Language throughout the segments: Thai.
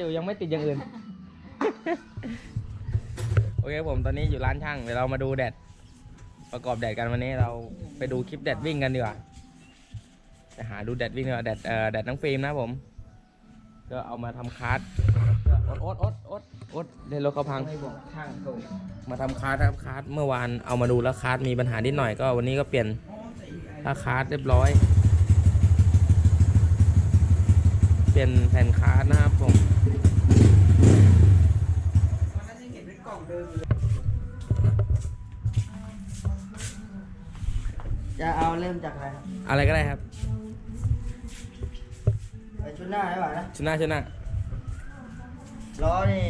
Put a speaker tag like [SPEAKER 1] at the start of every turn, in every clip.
[SPEAKER 1] อยู่ยังไม่ติดอย่างอื่น โอเคผมตอนนี้อยู่ร้านช่างเดี๋ยวเรามาดูแดด ประกอบแดดกันวันนี้เราไปดูคลิปแดดวิ่งกันดีกว่าไปหาดูแดดวิ่งดีกว่าแดดเอ่อแดดน้องฟิล์มนะผม ก็เอามาทำคาร์ดโอ๊ตโอ๊ตโอ๊ตโอ๊ตเดี๋ยวรถเขาพัง
[SPEAKER 2] ไม่บอกช่างส่ง
[SPEAKER 1] มาทำคาร์ดครับคาร์ดเมื่อวานเอามาดูแล้วคาร์ดมีปัญหานิดหน่อยก็วันนี้ก็เปลี่ยนถ้าคาร์ดเรียบร้อย เปลี่ยนแผ่นคาร์ดนะครับผม
[SPEAKER 2] วันนั้นยังเห็นเป็นกล่องเดิมอยู่เลยจะเอาเริ่มจากอะไรครับ
[SPEAKER 1] อะไรก็ได้ครับ
[SPEAKER 2] ไปชุดหน้าได้ป่ะนะ
[SPEAKER 1] ชนะชนะ
[SPEAKER 2] ล้อนี่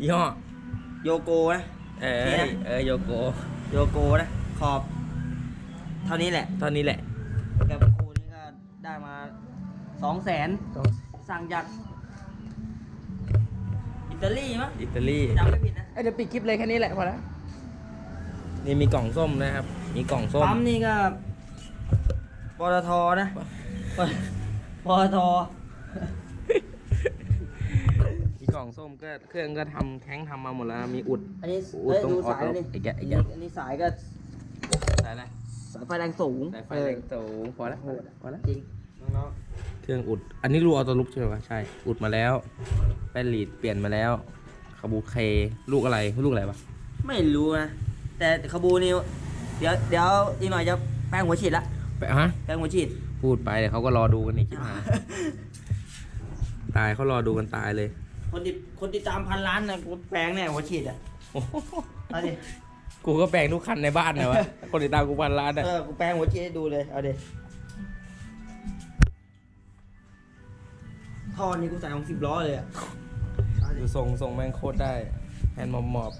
[SPEAKER 1] ยี่ห้อ
[SPEAKER 2] โยโกนะ
[SPEAKER 1] เออ
[SPEAKER 2] นี่นะ
[SPEAKER 1] เออโยโก
[SPEAKER 2] โยโกนะขอบ เท่านี้แหละ
[SPEAKER 1] ตอนนี้แหละ
[SPEAKER 2] กับคูนี่ก็ได้มา สองแสนสั่งจากอิตาลีมั้ง
[SPEAKER 1] อิตาลี
[SPEAKER 2] จำไม่ผิดนะ
[SPEAKER 1] เอ้ยเดี๋ยวปิดคลิปเลยแค่นี้แหละพอแล้วนี่มีกล่องส้มนะครับ มีกล่องส้ม
[SPEAKER 2] ปั๊มนี่ก็ปตทนะปตท
[SPEAKER 1] มีกล่องส้มก็เครื่องก็ทำแข้งทำมาหมดแล้วนะมีอุด
[SPEAKER 2] อันนี้
[SPEAKER 1] โอ้
[SPEAKER 2] เอ้ย
[SPEAKER 1] ต้อง
[SPEAKER 2] ดู
[SPEAKER 1] ออ
[SPEAKER 2] สายแล้วนี่
[SPEAKER 1] ไอ้แกะไอ้
[SPEAKER 2] อัน
[SPEAKER 1] แกะ
[SPEAKER 2] นี้อันนี้สายก็
[SPEAKER 1] สายอะไร
[SPEAKER 2] สายไฟแรงสูง
[SPEAKER 1] สายไฟแรงสูงพอแล้วพอแล้วพอแล้ว
[SPEAKER 2] จริง น้อง
[SPEAKER 1] เครื่องอุด อันนี้รูออโต้ลุกใช่ไหมวะใช่ อุดมาแล้ว แป้นลีดเปลี่ยนมาแล้วคาบูเค ลูกอะไร ลูกอะไรวะ
[SPEAKER 2] ๆไม่รู้นะ แต่ขบูนี่เดี๋ยวเดี๋ยวอีกหน่อยจะแป้งหัวฉีดละ
[SPEAKER 1] ไปฮะ
[SPEAKER 2] แป้งหัวฉีด
[SPEAKER 1] พูดไปเดี๋ยวเขาก็รอดูกันอีกที่หาตายเขารอดูกันตายเลย
[SPEAKER 2] คนติดคนติดตามพันล้านนะกูแปลงแน่หัวฉีดอะ
[SPEAKER 1] โอ้โห
[SPEAKER 2] เอาดิ
[SPEAKER 1] กูก็แปลงทุกคันในบ้านนะวะ คนติดตามกูพันล้านอะ
[SPEAKER 2] เออกูแปลงหัวฉีดให้ดูเลยเอาดิ ท่อนี้กูใส่ของสิบล้อเลยอะอาดิ
[SPEAKER 1] ดูทรงทรงแม่งโคตรได้แฮนด์มอบมอบ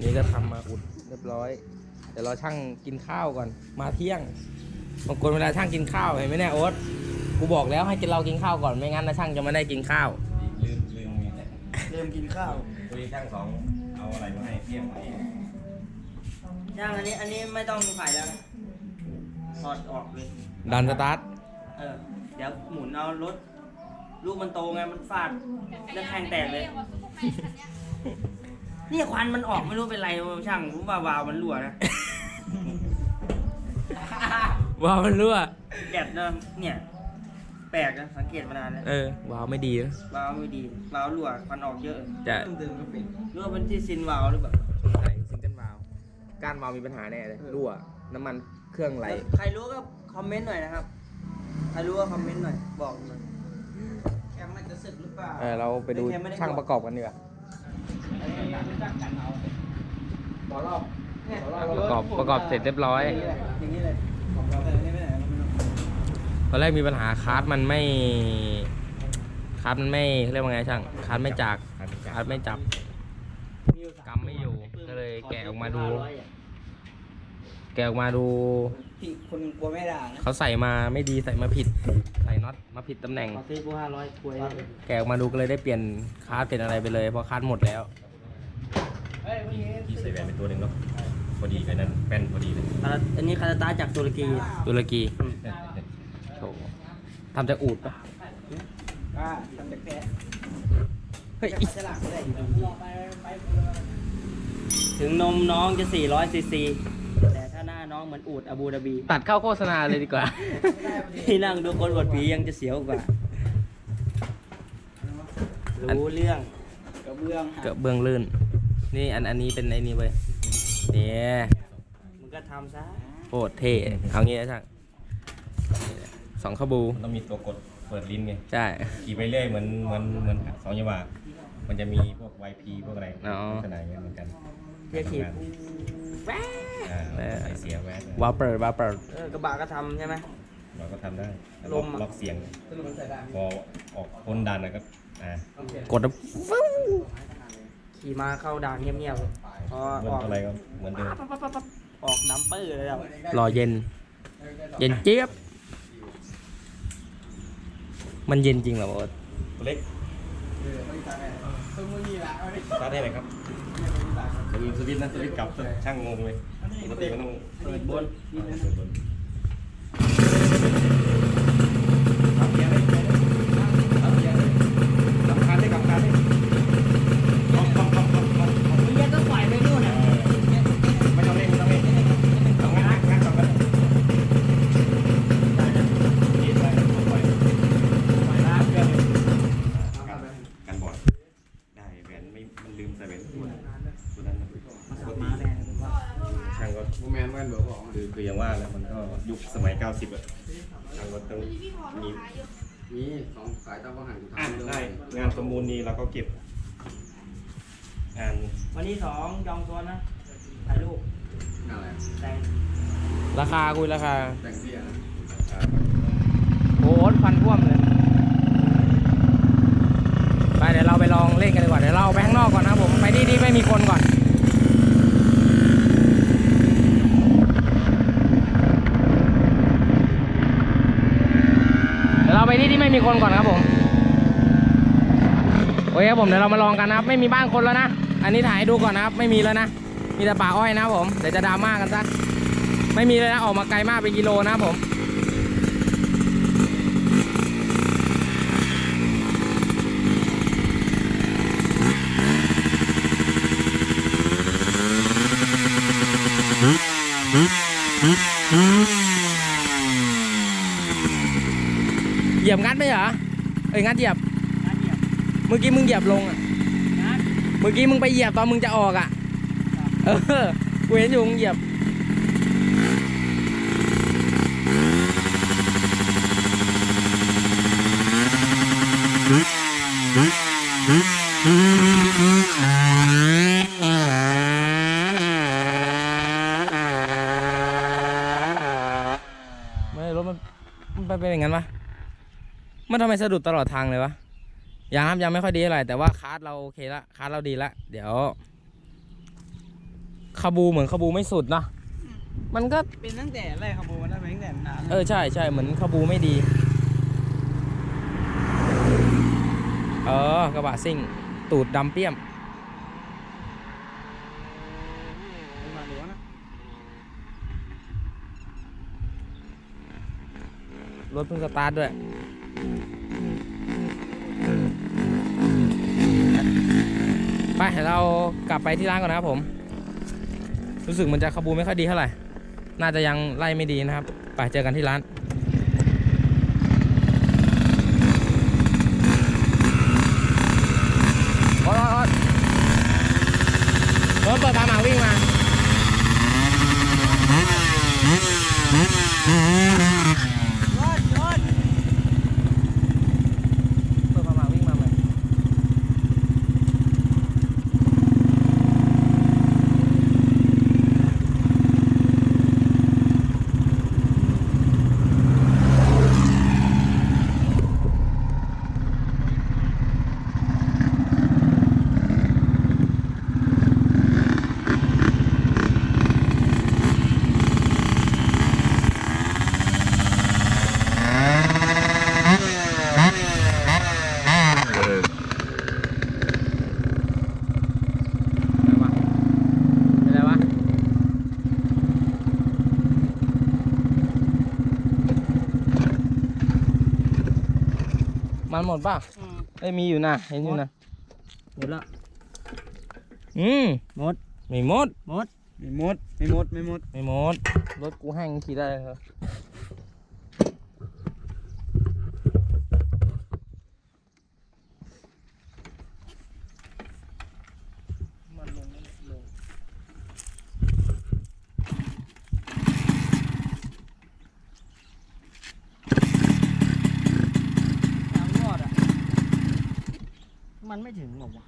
[SPEAKER 1] นี่ก็ทำมาอุดเรียบร้อย เดี๋ยวเราช่างกินข้าวก่อน มาเที่ยงบางคนเวลาช่างกินข้าวเห็นไหมเนี่ยโอ๊ตกูบอกแล้วให้กินเรากินข้าวก่อนไม่งั้นนะช่างจะไม่ได้กินข้าว
[SPEAKER 3] ลืมลืมไง
[SPEAKER 2] เริ่มกินข้าว
[SPEAKER 3] คุยช่างสองเอาอะไรมาให้เพี้ยงไว้
[SPEAKER 2] ย่างอันนี้อันนี้ไม่ต้องใส่แล้วนะ ถอดออกเลย
[SPEAKER 1] ดันสตาร์ท
[SPEAKER 2] เออเดี๋ยวหมุนเอารถ ลูกมันโตไงมันฟาดแล้วแทงแตกเลย เนี่ยควันมันออกไม่รู้เป็นไรช่างผมว่าวาล์วมันรั่วนะ
[SPEAKER 1] ว้าวมันรั่ว
[SPEAKER 2] แกดนะเนี่ย แปลกนะสังเกตมานานแล้ว
[SPEAKER 1] เออว้าวไม่ดีนะ
[SPEAKER 2] วาล์วไม่ดีวาล์วรั่วควันออกเยอะ
[SPEAKER 1] จะ
[SPEAKER 2] หรือว่าเป็นที่ซินวาล์วหรือเปล่า
[SPEAKER 1] ไหลซิงเกิลวาล์วก้านวาล์วมีปัญหาแน่เลยรั่วน้ำมัน เครื่องไหล
[SPEAKER 2] ใครรู้ก็คอมเมนต์หน่อยนะครับ ใครรู้ก็คอมเมนต์หน่อย บอกหน่อยแคมมันจะสึกหรือเปล่า
[SPEAKER 1] เออเราไปดูช่างประกอบกันดีกว่า
[SPEAKER 2] ขอรอบเนี่ย
[SPEAKER 1] ประกอบประกอบเสร็จเรียบร้อย
[SPEAKER 2] อย่างนี้เลยของเราแต่นี่ไม่ไหนเราไม่รู้
[SPEAKER 1] ตอนแรกมีปัญหาคาร์ดมันไม่คาร์ดมันไม่เขาเรียกว่าไงช่างคาร์ดไม่จากคาร์ดไม่จับกำไม่อยู่ก็เลยแกะออกมาดู แกะออกมาดู
[SPEAKER 2] พี่คนกลัวไม่ด่านะ
[SPEAKER 1] เขาใส่มาไม่ดีใส่มาผิด ใส่น็อตมาผิดตำแหน่ง
[SPEAKER 2] ขอซื้อกูห้าร้อยกลัว
[SPEAKER 1] แกะออกมาดูก็เลยได้เปลี่ยนคาร์ดเป็นอะไรไปเลยเพราะคาร์ดหมดแล้ว
[SPEAKER 3] ที่ใส่แหวนเป็นตัวหนึ่งเนาะพอดีกันนั้นแป้นพอดีเลย
[SPEAKER 2] อันนี้คาราตาจากตุรกี
[SPEAKER 1] ตุรกีโถทำจากอูดปะ
[SPEAKER 2] อ่าทำจากแพะ
[SPEAKER 1] เฮ้ย
[SPEAKER 2] ฉลากได้ถึงนมน้องจะ400ซีซีแต่ถ้าหน้าน้ องเหมือนอูดอาบูดาบี
[SPEAKER 1] ตัดเข้าโฆษณาเลยดีกว่า
[SPEAKER 2] ที่นั่งดูคนอวดผียังจะเสียวกว่า รู้เรื่องกระเบื้อง
[SPEAKER 1] เกือบเบื้องลื่น นี่อันอันนี้เป็นไอ้นี่เว้ยเนี่ย
[SPEAKER 2] มึงก็ทำซะ
[SPEAKER 1] โคตรเท่เอางี้นะช่างสองขบู
[SPEAKER 3] มันต้องมีตัวกดเปิดลิ้นไง
[SPEAKER 1] ใช่
[SPEAKER 3] ขี่ไปเรื่อยเหมือนเหมือนเหมือนสองยาวามันจะมีพวก YP พวกอะไร
[SPEAKER 1] อ๋อ
[SPEAKER 3] ลักษณะอย่างเงี้ยเหมือนกัน
[SPEAKER 2] เทียบขีด
[SPEAKER 3] อ่าใส่เสียแวด
[SPEAKER 1] วาเปิดวาเปิด
[SPEAKER 2] เออกระบะก็ทำใช่ไหม
[SPEAKER 3] เราก็ทำได้
[SPEAKER 2] ลมอะ
[SPEAKER 3] ล็อกเสียงพอออกพ้นดันนะก็อ่าก
[SPEAKER 1] ดแล้วฟึ้ง
[SPEAKER 2] ขี่มาเข้าด่านเงียบๆพอ
[SPEAKER 3] เบิ้
[SPEAKER 2] อ
[SPEAKER 3] ล
[SPEAKER 2] อก
[SPEAKER 3] อะไรก็เหมือนเดิม
[SPEAKER 2] ออกน้ำปื้อเลยแล้ว
[SPEAKER 1] รอเย็น เย็นเจี๊ยบ มันเย็นจริงเหรอโอ๊ต
[SPEAKER 3] ตัวเล็กสตาร์ทได้ไหมครับ สวิตช์สวิตช์นะสวิตช์กลับช่างงงเลยปกติมันต้อง
[SPEAKER 2] เปิดบน
[SPEAKER 3] เปิดบน
[SPEAKER 4] โมแมนแว่นเบอร์บอก
[SPEAKER 3] คือคืออย่างว่าแหละมันก็ยุคสมัย 90อะ ทางรถต้องมี
[SPEAKER 4] มีสองสายตาประหัน
[SPEAKER 3] อ่านได้งานสมบูรณ์นี้เราก็เก็บงาน
[SPEAKER 2] วันที่สองจองตัวนะถ่ายรูป
[SPEAKER 4] อะไร
[SPEAKER 2] แต่ง
[SPEAKER 1] ราคาคุยราคา
[SPEAKER 4] แต่งเสียนะ
[SPEAKER 3] อ่า
[SPEAKER 1] โอ้โหควันท่วมเลย ไปเดี๋ยวเราไปลองเล่นกันดีกว่า เดี๋ยวเราไปข้างนอกก่อนนะครับผม ไปที่ที่ไม่มีคนก่อน เราไปที่ที่ไม่มีคนก่อนครับผมโอเคครับผมเดี๋ยวเรามาลองกันนะครับ ไม่มีบ้านคนแล้วนะ อันนี้ถ่ายให้ดูก่อนนะครับ ไม่มีแล้วนะ มีแต่ป่าอ้อยนะครับผมเดี๋ยวจะดราม่ากันซะไม่มีเลยนะออกมาไกลมากเป็นกิโลนะครับผม ยียบงัดไหมเหรอเอ้ยงัดเหยียบ
[SPEAKER 2] งานเหยียบ
[SPEAKER 1] เมื่อกี้มึงเหยียบลงอะ
[SPEAKER 2] งาน
[SPEAKER 1] เมื่อกี้มึงไปเหยียบตอนมึงจะออกอะเออกูเห็นอยู่มึงเหยียบไม่รถมันมันไปเป็นอย่างนั้นวะ มันทำไมสะดุดตลอดทางเลยวะยังครับยังไม่ค่อยดีเท่าไหร่แต่ว่าคาร์ดเราโอเคละคาร์ดเราดีละเดี๋ยวคาบูเหมือนคาบูไม่สุดเนอะมันก็
[SPEAKER 2] เป็นตั้งแต่แรกขบวนแล้วตั้งแต่นาน
[SPEAKER 1] เออใช่ใช่เหมือนคาบูไม่ดี เออกระบะซิ่ง ตูดดำเปี้ยม
[SPEAKER 2] มาดูนะ
[SPEAKER 1] รถเพิ่งสตาร์ทด้วย ไปเดี๋ยวเรากลับไปที่ร้านก่อนนะครับผม รู้สึกมันจะขบูไม่ค่อยดีเท่าไหร่ น่าจะยังไล่ไม่ดีนะครับ ไปเจอกันที่ร้าน โอ๊ยโอ๊ยโอ๊ยรถเปิดปาหมาวิ่งมา
[SPEAKER 2] ยอดยอด
[SPEAKER 1] เปิดปาหมาวิ่งมาไหม อะไรวะเป็นไรวะ มัน หมดป่ะ
[SPEAKER 2] อืม
[SPEAKER 1] เอ้ยมีอยู่นะเห็นอยู่นะ
[SPEAKER 2] หมดละ
[SPEAKER 1] อืม
[SPEAKER 2] หมด
[SPEAKER 1] ไม่หมด
[SPEAKER 2] หมด ไม่หมด ไม่หมด ไม่หมด
[SPEAKER 1] ไม่หมด รถกูแห้งขี่ได้เลยเหรอมันลงมันลง
[SPEAKER 2] สามยอดอะ มันไม่ถึงหรอกวะ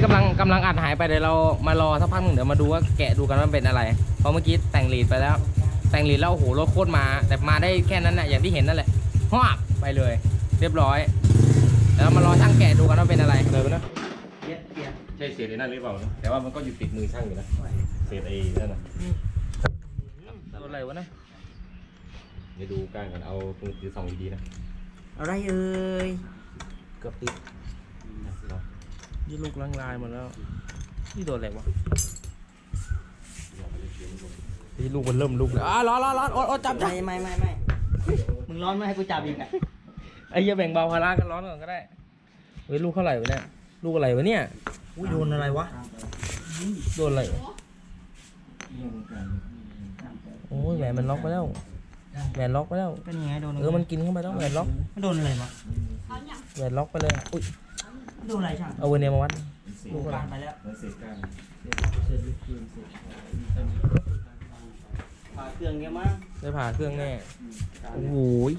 [SPEAKER 1] นนี้
[SPEAKER 2] กำ
[SPEAKER 1] ลังกำลังอัดหายไปเดี๋ยวเรามารอสักพักหนึ่งเดี๋ยวมาดูว่าแกะดูกันว่ามันเป็นอะไรเพราะเมื่อกี้แต่งลีดไปแล้ว แต่งลีดแล้วโอ้โหรถโคตรมา แต่มาได้แค่นั้นน่ะอย่างที่เห็นนั่นแหละฮวบไปเลย เรียบร้อยเดี๋ยวเรามารอช่างแกะดูกันว่าเป็นอะไรเลยนะ
[SPEAKER 2] เปียกเปียก
[SPEAKER 3] ใช่เศษไอ้นั่นหรือเปล่านะแต่ว่ามันก็อยู่ติดมือช่างอยู่นะเศษไอ้นั่นนะ
[SPEAKER 1] ตัวอะไรวะนะ
[SPEAKER 3] เดี๋ยวดูก้านกันเอาตรงถือสองดีๆนะ
[SPEAKER 2] อะไรเอ่ยเกือบติด
[SPEAKER 1] ยี่ลูกลางลายหมดแล้ว นี่โดนอะไรวะนี่ลูกมันเริ่มลูกแล้วอะร้อนร้อนร้อนโอ๊ตโอ๊ตจับจับ
[SPEAKER 2] ไม่ไม่ไม่ไม่มึงร้อนไม่ให้กูจับอีกอะ
[SPEAKER 1] ไอ้เหี้ยแบ่งเบาภาระกันร้อนก่อนก็ได้เฮ้ยลูกเท่าไหร่วะเนี่ย ลูกอะไรวะเนี่ย
[SPEAKER 2] อุ้ยโดนอะไรวะ
[SPEAKER 1] โดนอะไรวะโอ้ยแหวนมันล็อกไปแล้วแหวนล็อกไปแล้ว
[SPEAKER 2] เป็นยังไงโดน
[SPEAKER 1] เออมันกินเข้าไปแล้วแหวนล็อก
[SPEAKER 2] มันโดนอะไรวะ
[SPEAKER 1] แหวนล็อกไปเลย อุ้ย
[SPEAKER 2] มันโดนอะไรช่าง
[SPEAKER 1] เอาเวอร์เนียมาวัด
[SPEAKER 2] ลูกบานไปแล้ว
[SPEAKER 3] มันเศษก้าน
[SPEAKER 2] ผ่าเครื่องเนี้ยมั้ง
[SPEAKER 1] ได้ผ่าเครื่องแน่โอ้โหย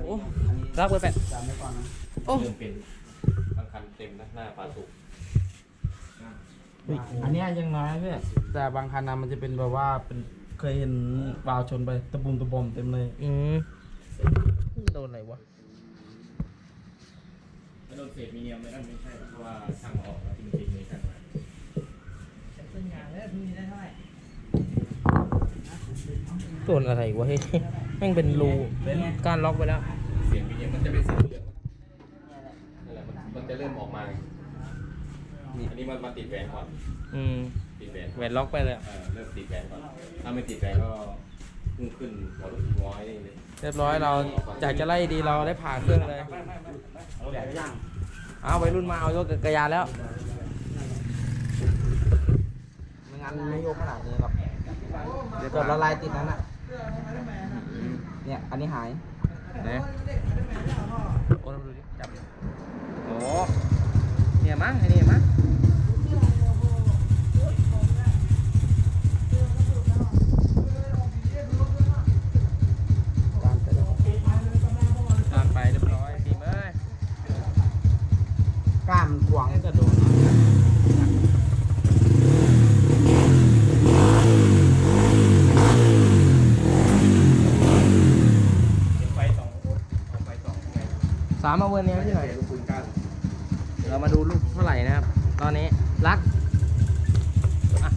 [SPEAKER 2] โอ้อันนี้
[SPEAKER 1] รักไปแปด
[SPEAKER 2] จำไว้ก่อนนะ
[SPEAKER 1] โอ้
[SPEAKER 3] เริ่มเป็นบางคันเต็มนะหน้าปลาสุก
[SPEAKER 4] อันเนี้ยยังน้อยเพื่อนแต่บางคันนะมันจะเป็นแบบว่าเป็นเคยเห็นวาวชนไปตะบุมตะบอมเต็มเลย
[SPEAKER 1] อืมโดนอะไรวะ
[SPEAKER 3] ไม่ โดนเศษมีเนียมเลยนั่นไม่ใช่เพราะว่าช่างออกแล้วจริงๆเลยช่างมา
[SPEAKER 2] เป็นงานแล้วพรุ่งนี้ได้เท่าไหร่
[SPEAKER 1] โดนอะไรวะเฮ้ยแม่งเป็นรูการล็อกไปแล้ว
[SPEAKER 3] เสียงมีเนียมมันจะเป็นสีเหลืองนั่นแหละมันมันจะเริ่มออกมาอันนี้มันมาติดแหวนก่อน
[SPEAKER 1] อืม
[SPEAKER 3] ติดแหวน
[SPEAKER 1] แหวนล็อกไปเลยอะ
[SPEAKER 3] เออเริ่มติดแหวนก่อนถ้าไม่ติดแหวนก็ พุ่งขึ้นหัวรถร้อยนี่เลย
[SPEAKER 1] เรียบร้อยเราจากจะไล่ดีเราได้ผ่าเครื่องเลย
[SPEAKER 2] แบบย่าง
[SPEAKER 1] เอาไปรุ่นมาเอายกจักรยานแล้ว
[SPEAKER 2] ไม่งั้นไม่โยกขนาดนี้หรอกเดี๋ยวเกิดละลายติดนั้นอะเนี่ยอันนี้หาย
[SPEAKER 1] นะโอ้ดูดิจับโอ้เนี่ยมั้งไอ้นี่มั้งาม
[SPEAKER 2] ขวางจะโดน
[SPEAKER 3] ไฟสองเอาไฟสองไง
[SPEAKER 1] สามมาเวอร์เนี้ยที่ไหน
[SPEAKER 3] ลูกปืนก้าน
[SPEAKER 1] เรามาดูลูกเท่าไหร่นะครับ ตอนนี้รักอะ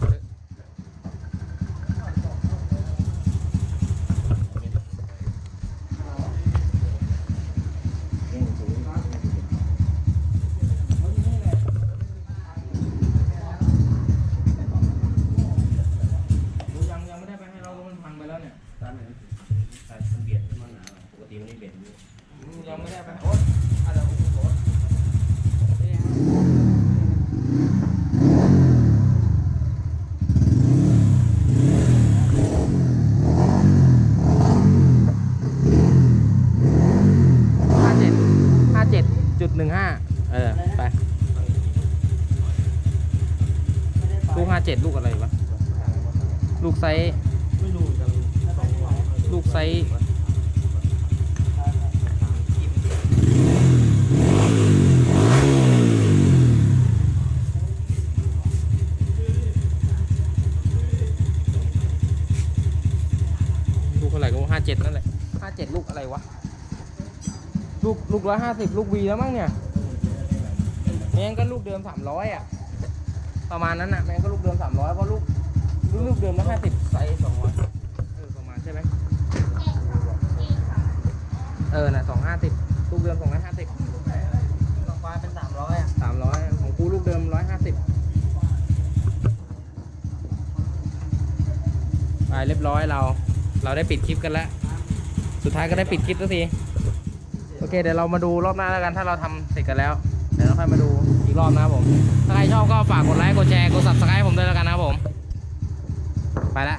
[SPEAKER 1] ดูยังยังไม่ได้ไปให้เรามันพังไปแล้วเนี่ย
[SPEAKER 3] ใช่มันเบียดขึ้นมาหนาปก ติมันไม่เบียดอยู่
[SPEAKER 1] ยังไม่ได้ไปโอ๊ตอะไรของคุณโอ๊ตห้าเจ็ดห้าเจ็ดจุดหนึ่งห้าเออ ไป ลูกห้าเจ็ดลูกอะไรวะ ลูกไซส์
[SPEAKER 4] ไม่รู้กันสองวาว
[SPEAKER 1] ลูกไซส์ลูกเท่าไหร่ก็ห้าเจ็ดนั่นแหละห้าเจ็ดลูกอะไรวะ ลูกลูกร้อยห้าสิบลูกวีแล้วมั้งเนี่ยแม่งก็ลูกเดิมสามร้อยอะ ประมาณนั้นอะแม่งก็ลูกเดิมสามร้อยเพราะลูกลูกเดิมแล้วห้าสิบไซส์สองร้อยเออประมาณใช่ไหมเออน่ะสองห้าสิบลูกเดิมสองร้อยห้าสิบ
[SPEAKER 2] ต้องฟ้าเป็นสามร้อยอะ
[SPEAKER 1] สามร้อยของกูลูกเดิมร้อยห้าสิบไปเรียบร้อยเรา เราได้ปิดคลิปกันแล้ว สุดท้ายก็ได้ปิดคลิปสักทีโอเค เดี๋ยวเรามาดูรอบหน้าแล้วกันถ้าเราทำเสร็จกันแล้ว เดี๋ยวเราค่อยมาดูอีกรอบนะครับผมถ้าใครชอบก็ฝากกดไลค์กดแชร์กดซับสไครต์ผมด้วยแล้วกันนะครับผม ไปละ